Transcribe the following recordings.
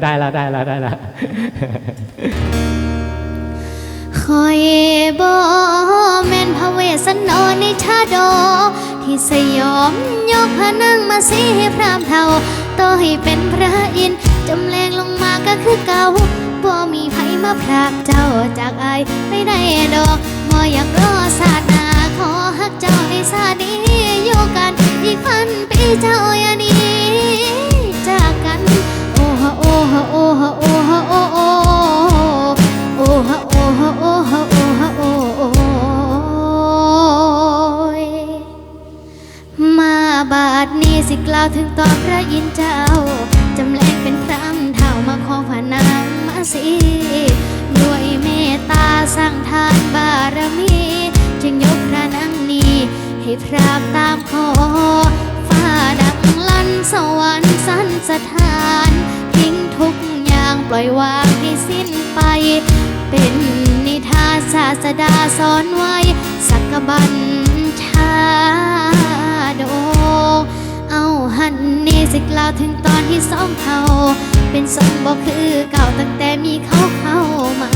ได้แล้วได้แล้วได้แล้วคอยบอแม่นพระเวสสันดรในชาดอที่สยอมยกพระนั่งมาสีให้พรามเทาต่อให้เป็นพระอินทร์จำแรงลงมาก็คือเก่าบ่มีไผมาพรากเจ้าจากอายไม่ได้ดอกบ่อยากรอศาสนาขอฮักเจ้าในชาตินี้อยู่กันอีกพันปีเจ้า สิกล่าวถึงต่อพระอินเจ้า จำแรงเป็นพระอำเท่ามาขอพระนางมาสิด้วยเมตตาสร้างทานบารมี จึงยกพระนางนี้ ให้พรามตามขอฟ้าดังลันสวรรค์สันสถาน ทิ้งทุกอย่างปล่อยวางให้สิ้นไป เป็นนิทานศาสดาสอนไว้สักบัญชา ล่าวถึงตอนที่สองเขาเป็นสมบอกคือเก่าตั้งแต่มีเขาเข้ามา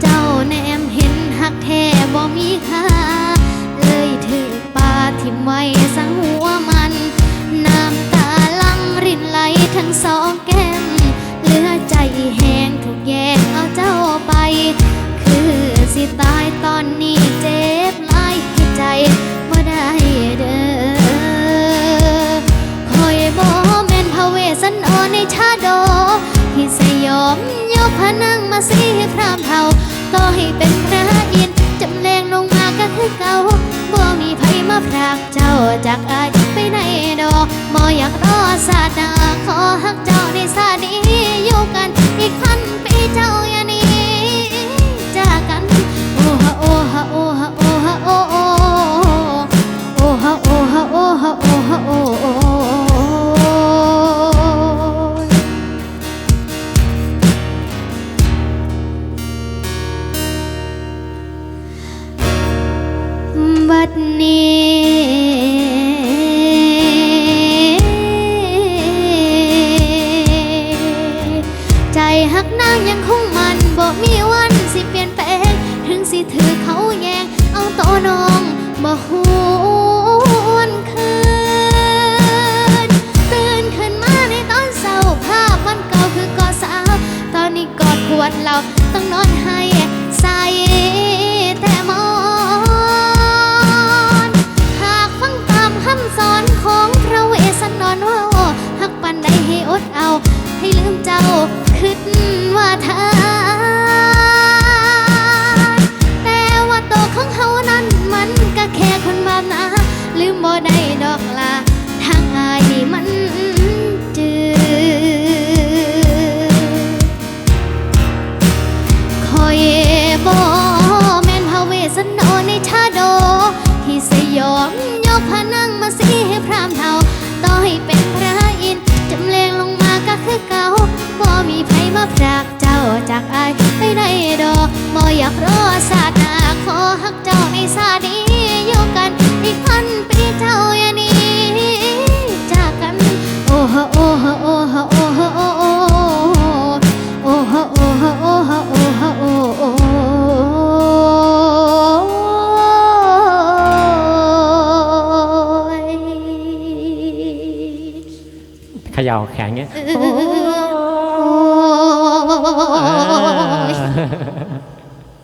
เจ้าแนมเห็นหักแท้บ่มีค่าเลยถือปาทิมไว้สัง สีพรามเทาต่อให้เป็นพระอินทร์จำแรงลงมาก็คือเก่าบ่มีไผมาพรากเจ้าจากอา ดนี้ ใจหักนางยังคงมันบ่มีวันสิเปลี่ยนแปลง ถึงสิถือเขาแยง เอาโตวน้องบ่หวนคืนตื่นขึ้นมาในตอนเศร้าภาพวันเก่าคือกอดสาว ตอนนี้กอดขวดเราต้องนอนห้ใบ ย่าแขนเงี้ย